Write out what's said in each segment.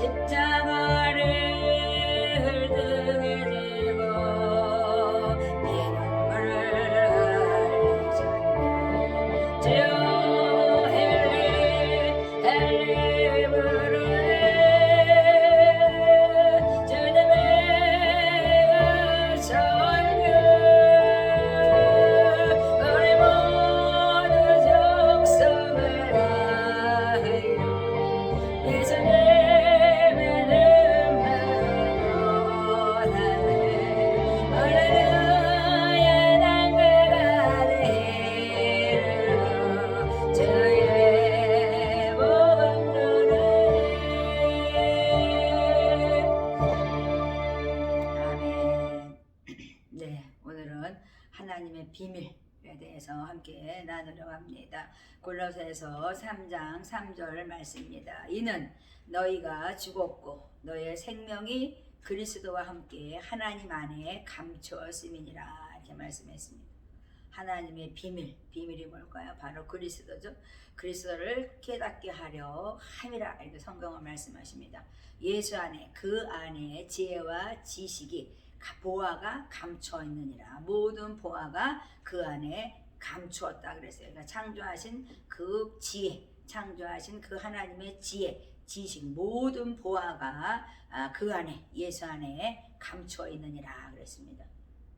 십자가를 골로새서 3장 3절 말씀입니다. 이는 너희가 죽었고 너의 생명이 그리스도와 함께 하나님 안에 감추었음이니라 이렇게 말씀했습니다. 하나님의 비밀, 비밀이 뭘까요? 바로 그리스도죠. 그리스도를 깨닫게 하려 함이라 이렇게 성경은 말씀하십니다. 예수 안에 그 안에 지혜와 지식이 보화가 감춰 있느니라. 모든 보화가 그 안에 감추었다 그랬어요. 그러니까 창조하신 그 지혜, 창조하신 그 하나님의 지혜, 지식 모든 보화가 아, 그 안에 예수 안에 감추어 있느니라 그랬습니다.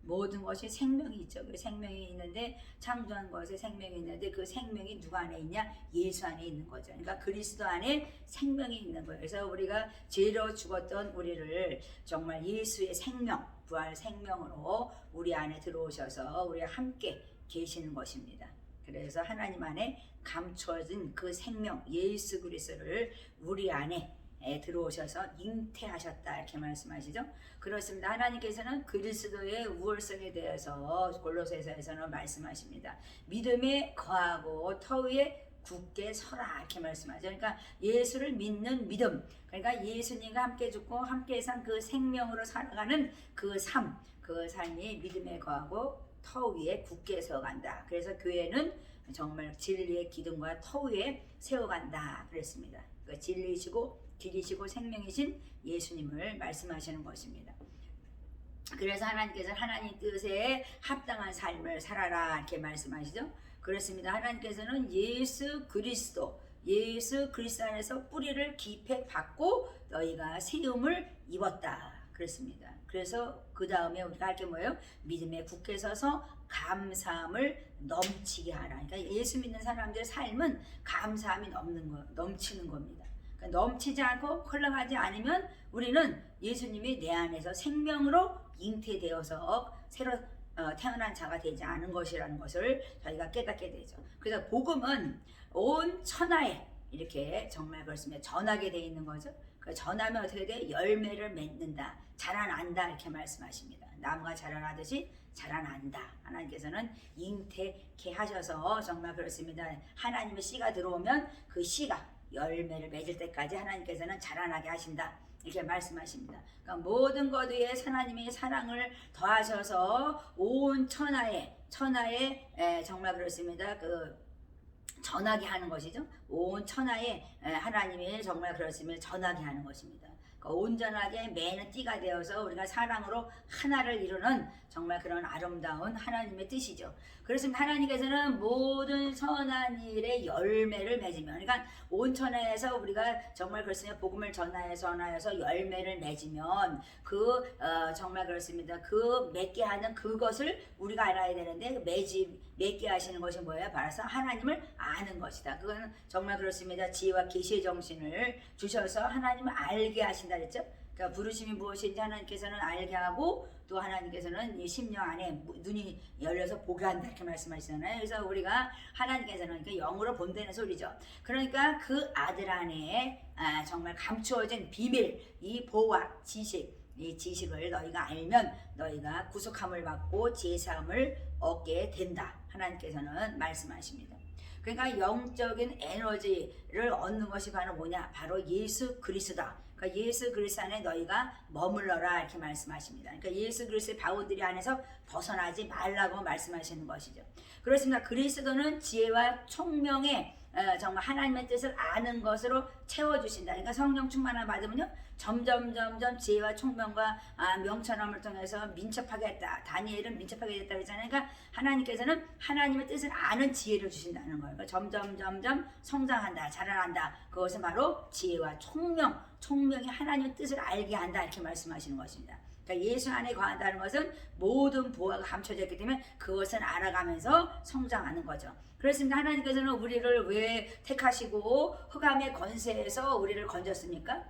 모든 것이 생명이 있죠. 그 생명이 있는데 창조한 것에 생명이 있는데 그 생명이 누구 안에 있냐? 예수 안에 있는 거죠. 그러니까 그리스도 안에 생명이 있는 거예요. 그래서 우리가 죄로 죽었던 우리를 정말 예수의 생명, 부활 생명으로 우리 안에 들어오셔서 우리와 함께 계시는 것입니다. 그래서 하나님 안에 감춰진 그 생명 예수 그리스도를 우리 안에 에 들어오셔서 잉태하셨다 이렇게 말씀하시죠. 그렇습니다. 하나님께서는 그리스도의 우월성에 대해서 골로새서에서는 말씀하십니다. 믿음에 거하고 터 위에 굳게 서라 이렇게 말씀하죠. 그러니까 예수를 믿는 믿음, 그러니까 예수님과 함께 죽고 함께 산 그 생명으로 살아가는 그 삶, 그 삶이 믿음에 거하고 터 위에 굳게 세워간다. 그래서 교회는 정말 진리의 기둥과 터 위에 세워간다 그랬습니다. 그 진리이시고 길이시고 생명이신 예수님을 말씀하시는 것입니다. 그래서 하나님께서 하나님 뜻에 합당한 삶을 살아라 이렇게 말씀하시죠. 그렇습니다. 하나님께서는 예수 그리스도 예수 그리스도 안에서 뿌리를 깊이 받고 너희가 세움을 입었다. 그렇습니다. 그래서 그 다음에 우리가 할 게 뭐예요? 믿음에 굳게 서서 감사함을 넘치게 하라. 그러니까 예수 믿는 사람들의 삶은 감사함이 넘는 거, 넘치는 겁니다. 그러니까 넘치지 않고 흘러가지 않으면 우리는 예수님이 내 안에서 생명으로 잉태되어서 새로 어, 태어난 자가 되지 않은 것이라는 것을 저희가 깨닫게 되죠. 그래서 복음은 온 천하에 이렇게 정말 그렇습니다. 전하게 돼 있는 거죠. 그 전하면 어떻게 돼? 열매를 맺는다, 자라난다 이렇게 말씀하십니다. 나무가 자라나듯이 자라난다. 하나님께서는 잉태케 하셔서 정말 그렇습니다. 하나님의 씨가 들어오면 그 씨가 열매를 맺을 때까지 하나님께서는 자라나게 하신다. 이렇게 말씀하십니다. 그러니까 모든 것 위에 하나님의 사랑을 더하셔서 온 천하에 천하에 에, 정말 그렇습니다. 그 전하게 하는 것이죠. 온 천하에 에, 하나님이 정말 그렇습니다. 전하게 하는 것입니다. 그 온전하게 매는 띠가 되어서 우리가 사랑으로 하나를 이루는 정말 그런 아름다운 하나님의 뜻이죠. 그렇습니다. 하나님께서는 모든 선한 일의 열매를 맺으면, 그러니까 온 천하에서 우리가 정말 그렇습니다. 복음을 전하여서 전하여서 열매를 맺으면 그 어, 정말 그렇습니다. 그 맺게 하는 그것을 우리가 알아야 되는데 그 맺이 맺게 하시는 것이 뭐예요? 바로 하나님을 아는 것이다. 그거는 정말 그렇습니다. 지혜와 계시의 정신을 주셔서 하나님을 알게 하신다 그랬죠? 그러니까 부르심이 무엇인지 하나님께서는 알게 하고 또 하나님께서는 이 심령 안에 눈이 열려서 보게 한다 이렇게 말씀하시잖아요. 그래서 우리가 하나님께서는 그러니까 영으로 본다는 소리죠. 그러니까 그 아들 안에 아, 정말 감추어진 비밀, 이 보화, 지식, 이 지식을 너희가 알면 너희가 구속함을 받고 제사함을 얻게 된다. 하나님께서는 말씀하십니다. 그러니까 영적인 에너지를 얻는 것이 바로 뭐냐? 바로 예수 그리스도다. 그러니까 예수 그리스도 안에 너희가 머물러라 이렇게 말씀하십니다. 그러니까 예수 그리스도의 바운드리 안에서 벗어나지 말라고 말씀하시는 것이죠. 그렇습니다. 그리스도는 지혜와 총명의 어, 정말 하나님의 뜻을 아는 것으로 채워주신다. 그러니까 성령 충만을 받으면요. 점점 점점 지혜와 총명과 아, 명철함을 통해서 민첩하게 했다. 다니엘은 민첩하게 됐다 그랬잖아요. 그러니까 하나님께서는 하나님의 뜻을 아는 지혜를 주신다는 거예요. 그러니까 점점 점점 성장한다. 자라난다. 그것은 바로 지혜와 총명, 총명이 하나님의 뜻을 알게 한다. 이렇게 말씀하시는 것입니다. 그러니까 예수 안에 거한다는 것은 모든 보화가 감춰져 있기 때문에 그것을 알아가면서 성장하는 거죠. 그렇습니다. 하나님께서는 우리를 왜 택하시고 흑암의 권세에서 우리를 건졌습니까?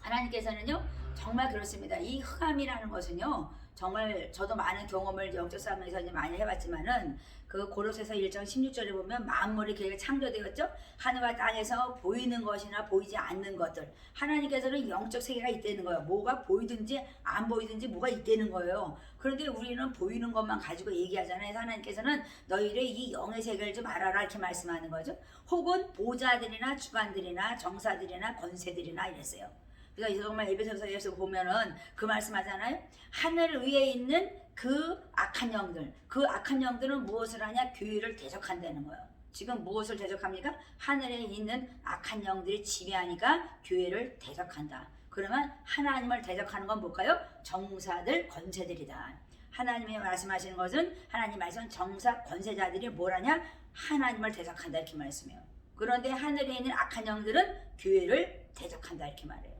하나님께서는요 정말 그렇습니다. 이 흑암이라는 것은요, 정말 저도 많은 경험을 영적 싸움에서 이제 많이 해봤지만은 그 고로새서 1장 16절에 보면 만물이 계획 창조되었죠. 하늘과 땅에서 보이는 것이나 보이지 않는 것들. 하나님께서는 영적 세계가 있다는 거예요. 뭐가 보이든지 안 보이든지 뭐가 있다는 거예요. 그런데 우리는 보이는 것만 가지고 얘기하잖아요. 그래서 하나님께서는 너희를 이 영의 세계를 좀 알아라 이렇게 말씀하는 거죠. 혹은 보좌들이나 주관들이나 정사들이나 권세들이나 이랬어요. 그래서 정말 에베소서에서 보면은 그 말씀하잖아요. 하늘 위에 있는 그 악한 영들, 그 악한 영들은 무엇을 하냐? 교회를 대적한다는 거예요. 지금 무엇을 대적합니까? 하늘에 있는 악한 영들이 지배하니까 교회를 대적한다. 그러면 하나님을 대적하는 건 뭘까요? 정사들, 권세들이다. 하나님이 말씀하시는 것은 하나님 말씀 정사 권세자들이 뭐라냐? 하나님을 대적한다 이렇게 말씀해요. 그런데 하늘에 있는 악한 영들은 교회를 대적한다 이렇게 말해요.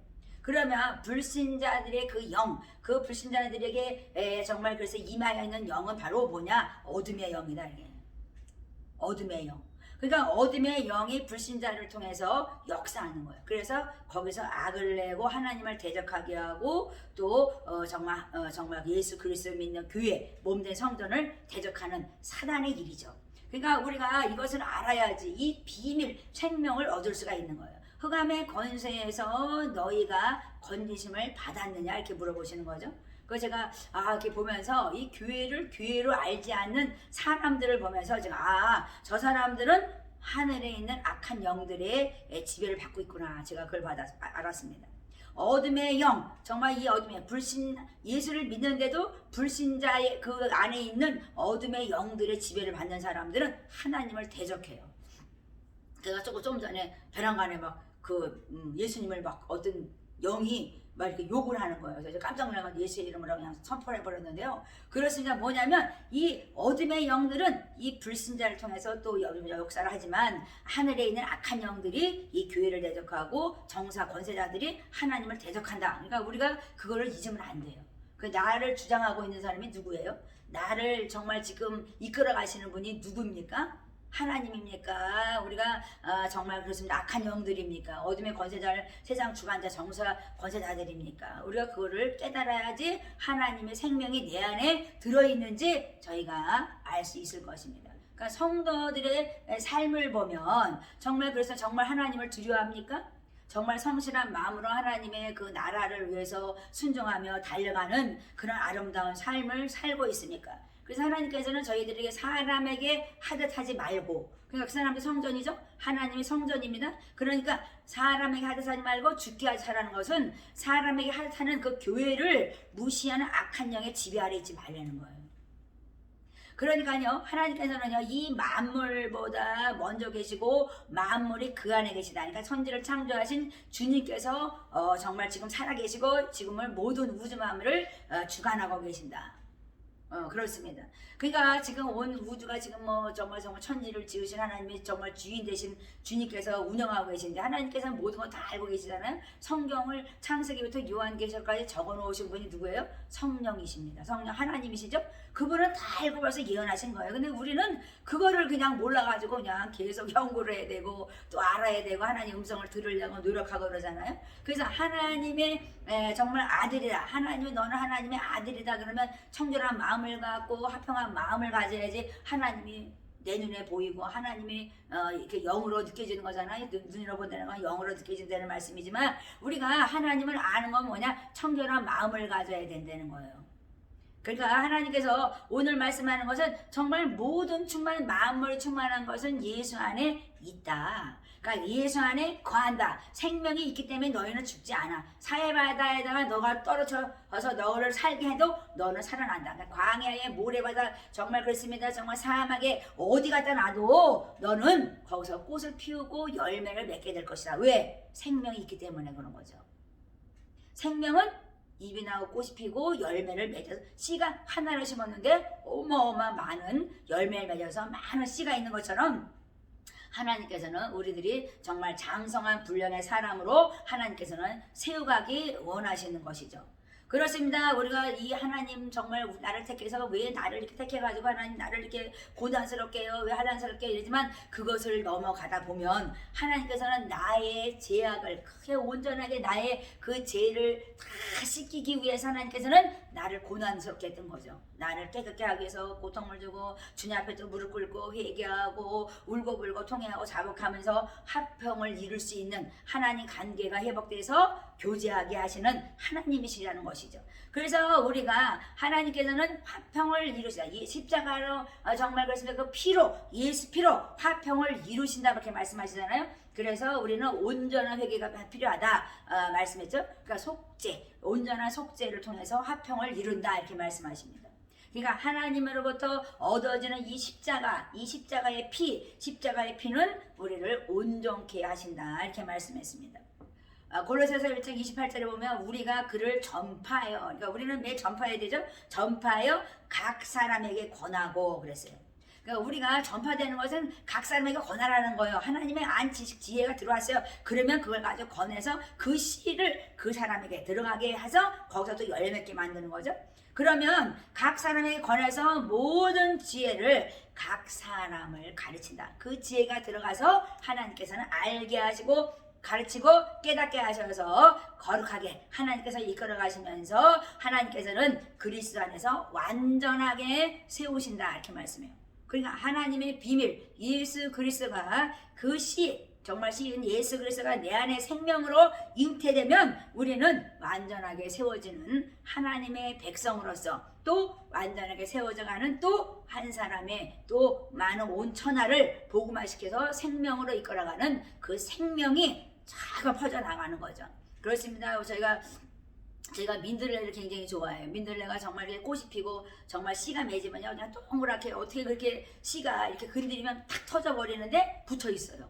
그러면 불신자들의 그 영, 그 불신자들에게 에, 정말 그래서 임하여 있는 영은 바로 뭐냐? 어둠의 영이다 이게. 어둠의 영. 그러니까 어둠의 영이 불신자를 통해서 역사하는 거예요. 그래서 거기서 악을 내고 하나님을 대적하게 하고 또 어, 정말 어, 정말 예수 그리스도를 믿는 교회 몸된 성전을 대적하는 사단의 일이죠. 그러니까 우리가 이것을 알아야지 이 비밀 생명을 얻을 수가 있는 거예요. 흑암의 권세에서 너희가 건지심을 받았느냐 이렇게 물어보시는 거죠. 그 제가 아 이렇게 보면서 이 교회를 교회로 알지 않는 사람들을 보면서 제가 아 저 사람들은 하늘에 있는 악한 영들의 지배를 받고 있구나 제가 그걸 받아 알았습니다. 어둠의 영 정말 이 어둠의 불신 예수를 믿는데도 불신자의 그 안에 있는 어둠의 영들의 지배를 받는 사람들은 하나님을 대적해요. 제가 조금 좀 전에 벼랑간에 막 그 예수님을 막 어떤 영이 막 이렇게 욕을 하는 거예요. 그래서 깜짝 놀라서 예수의 이름으로 그냥 선포를 해버렸는데요. 그렇습니다. 뭐냐면 이 어둠의 영들은 이 불신자를 통해서 또 여- 역사를 하지만 하늘에 있는 악한 영들이 이 교회를 대적하고 정사 권세자들이 하나님을 대적한다. 그러니까 우리가 그거를 잊으면 안 돼요. 그 나를 주장하고 있는 사람이 누구예요? 나를 정말 지금 이끌어 가시는 분이 누구입니까? 하나님입니까? 우리가 아, 정말 그렇습니다. 악한 영들입니까? 어둠의 권세자를 세상 주관자 정사 권세자들입니까? 우리가 그거를 깨달아야지 하나님의 생명이 내 안에 들어있는지 저희가 알 수 있을 것입니다. 그러니까 성도들의 삶을 보면 정말 그래서 정말 하나님을 두려워합니까? 정말 성실한 마음으로 하나님의 그 나라를 위해서 순종하며 달려가는 그런 아름다운 삶을 살고 있습니까? 그래서 하나님께서는 저희들에게 사람에게 하듯 하지 말고 그러니까 그 사람이 성전이죠? 하나님이 성전입니다. 그러니까 사람에게 하듯 하지 말고 죽게 하라는 것은 사람에게 하듯 하는 그 교회를 무시하는 악한 영의 지배 아래 있지 말라는 거예요. 그러니까요 하나님께서는요 이 만물보다 먼저 계시고 만물이 그 안에 계시다. 그러니까 천지를 창조하신 주님께서 어, 정말 지금 살아계시고 지금을 모든 우주 만물을 어, 주관하고 계신다 어, 그렇습니다. 그러니까 지금 온 우주가 지금 뭐 정말 정말 천지를 지으신 하나님이 정말 주인 되신 주님께서 운영하고 계신데 하나님께서는 모든 걸 다 알고 계시잖아요. 성경을 창세기부터 요한계시까지 적어 놓으신 분이 누구예요? 성령이십니다. 성령 하나님이시죠? 그분은 다 알고 벌써 예언하신 거예요. 근데 우리는 그거를 그냥 몰라 가지고 그냥 계속 연구를 해야 되고 또 알아야 되고 하나님 음성을 들으려고 노력하고 그러잖아요. 그래서 하나님의 에, 정말 아들이다. 하나님이 너는 하나님의 아들이다. 그러면 청결한 마음을 갖고 화평한 마음을 가져야지 하나님이 내 눈에 보이고 하나님이 어, 이렇게 영으로 느껴지는 거잖아요. 눈, 눈으로 본다는 건 영으로 느껴진다는 말씀이지만 우리가 하나님을 아는 건 뭐냐? 청결한 마음을 가져야 된다는 거예요. 그러니까 하나님께서 오늘 말씀하는 것은 정말 모든 충만 만물이 충만한 것은 예수 안에 있다. 그러니까 예수 안에 거한다. 생명이 있기 때문에 너희는 죽지 않아. 사해바다에다가 너가 떨어져서 너를 살게 해도 너는 살아난다. 그러니까 광야에 모래바다 정말 그렇습니다. 정말 사막에 어디 갖다 놔도 너는 거기서 꽃을 피우고 열매를 맺게 될 것이다. 왜? 생명이 있기 때문에 그런 거죠. 생명은 잎이 나고 꽃이 피고 열매를 맺어서 씨가 하나를 심었는데 어마어마 많은 열매를 맺어서 많은 씨가 있는 것처럼 하나님께서는 우리들이 정말 장성한 분량의 사람으로 하나님께서는 세우가기 원하시는 것이죠. 그렇습니다. 우리가 이 하나님 정말 나를 택해서 왜 나를 이렇게 택해가지고 하나님 나를 이렇게 고단스럽게 해요. 왜 하단스럽게 이러지만 그것을 넘어가다 보면 하나님께서는 나의 죄악을 크게 온전하게 나의 그 죄를 다 씻기기 위해서 하나님께서는 나를 고난스럽게 했던 거죠. 나를 깨끗게 하기 위해서 고통을 주고 주님 앞에 또 무릎 꿇고 회개하고 울고불고 통회하고 자복하면서 합평을 이룰 수 있는 하나님 관계가 회복돼서 교제하게 하시는 하나님이시라는 것이죠. 그래서 우리가 하나님께서는 화평을 이루시다. 이 십자가로 어, 정말 그렇습니다. 그 피로 예수 피로 화평을 이루신다 이렇게 말씀하시잖아요. 그래서 우리는 온전한 회개가 필요하다 어, 말씀했죠. 그러니까 속죄, 온전한 속죄를 통해서 화평을 이룬다 이렇게 말씀하십니다. 그러니까 하나님으로부터 얻어지는 이 십자가, 이 십자가의 피, 십자가의 피는 우리를 온전케 하신다 이렇게 말씀했습니다. 아, 골로새서 1장 28절에 보면 우리가 그를 전파하여 그러니까 우리는 매 전파해야 되죠. 전파하여 각 사람에게 권하고 그랬어요. 그러니까 우리가 전파되는 것은 각 사람에게 권하라는 거예요. 하나님의 안 지식 지혜가 들어왔어요. 그러면 그걸 가지고 권해서 그 씨를 그 사람에게 들어가게 해서 거기서 또 열매 맺게 만드는 거죠. 그러면 각 사람에게 권해서 모든 지혜를 각 사람을 가르친다. 그 지혜가 들어가서 하나님께서는 알게 하시고 가르치고 깨닫게 하셔서 거룩하게 하나님께서 이끌어 가시면서 하나님께서는 그리스도 안에서 완전하게 세우신다 이렇게 말씀해요. 그러니까 하나님의 비밀 예수 그리스도가 그씨 정말 시인 예수 그리스도가 내 안에 생명으로 잉태되면 우리는 완전하게 세워지는 하나님의 백성으로서 또 완전하게 세워져가는 또 한 사람의 또 많은 온 천하를 복음화시켜서 생명으로 이끌어가는 그 생명이 자가 퍼져나가는 거죠. 그렇습니다. 저희가 제가 민들레를 굉장히 좋아해요. 민들레가 정말 이렇게 꽃이 피고 정말 씨가 맺으면요 그냥 동그랗게 어떻게 그렇게 씨가 이렇게 건드리면 탁 터져버리는데 붙어 있어요.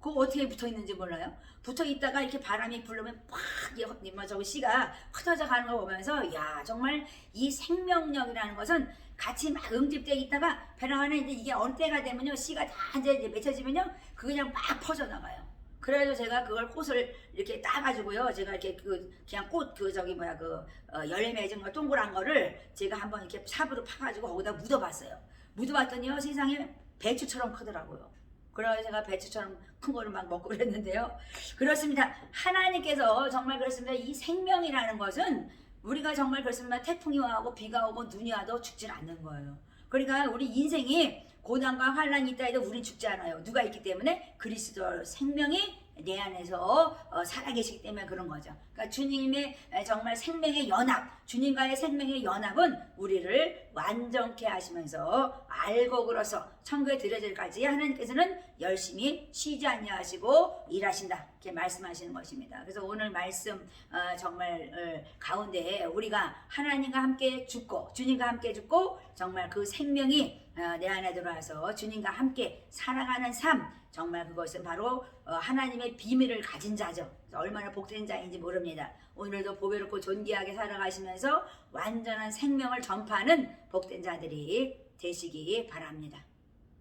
그거 어떻게 붙어 있는지 몰라요. 붙어 있다가 이렇게 바람이 불면 팍뭐 저거 씨가 흩어져 가는 거 보면서 야 정말 이 생명력이라는 것은 같이 막 응집돼 있다가 변화하는 이제 이게 어느 때가 되면요 씨가 다 이제 맺혀지면요 그 그냥 막 퍼져 나가요. 그래서 제가 그걸 꽃을 이렇게 따가지고요. 제가 이렇게 그 그냥 꽃 그 저기 뭐야 그 어, 열매 맺은 거 동그란 거를 제가 한번 이렇게 삽으로 파가지고 거기다 묻어봤어요. 묻어봤더니요 세상에 배추처럼 크더라고요. 그래서 제가 배추처럼 큰 거를 막 먹고 그랬는데요. 그렇습니다. 하나님께서 정말 그렇습니다. 이 생명이라는 것은 우리가 정말 그렇습니다. 태풍이 와고 비가 오고 눈이 와도 죽질 않는 거예요. 그러니까 우리 인생이 고난과 환란이 있다 해도 우린 죽지 않아요. 누가 있기 때문에 그리스도 생명이 내 안에서 어, 살아계시기 때문에 그런 거죠. 그러니까 주님의 에, 정말 생명의 연합, 주님과의 생명의 연합은 우리를 완전케 하시면서 알곡으로서 천국에 들여질까지 하나님께서는 열심히 쉬지 않냐 하시고 일하신다 이렇게 말씀하시는 것입니다. 그래서 오늘 말씀 어, 정말 어, 가운데 우리가 하나님과 함께 죽고 주님과 함께 죽고 정말 그 생명이 어, 내 안에 들어와서 주님과 함께 살아가는 삶 정말 그것은 바로 어, 하나님의 비밀을 가진 자죠. 얼마나 복된 자인지 모릅니다. 오늘도 보배롭고 존귀하게 살아가시면서 완전한 생명을 전파하는 복된 자들이 되시기 바랍니다.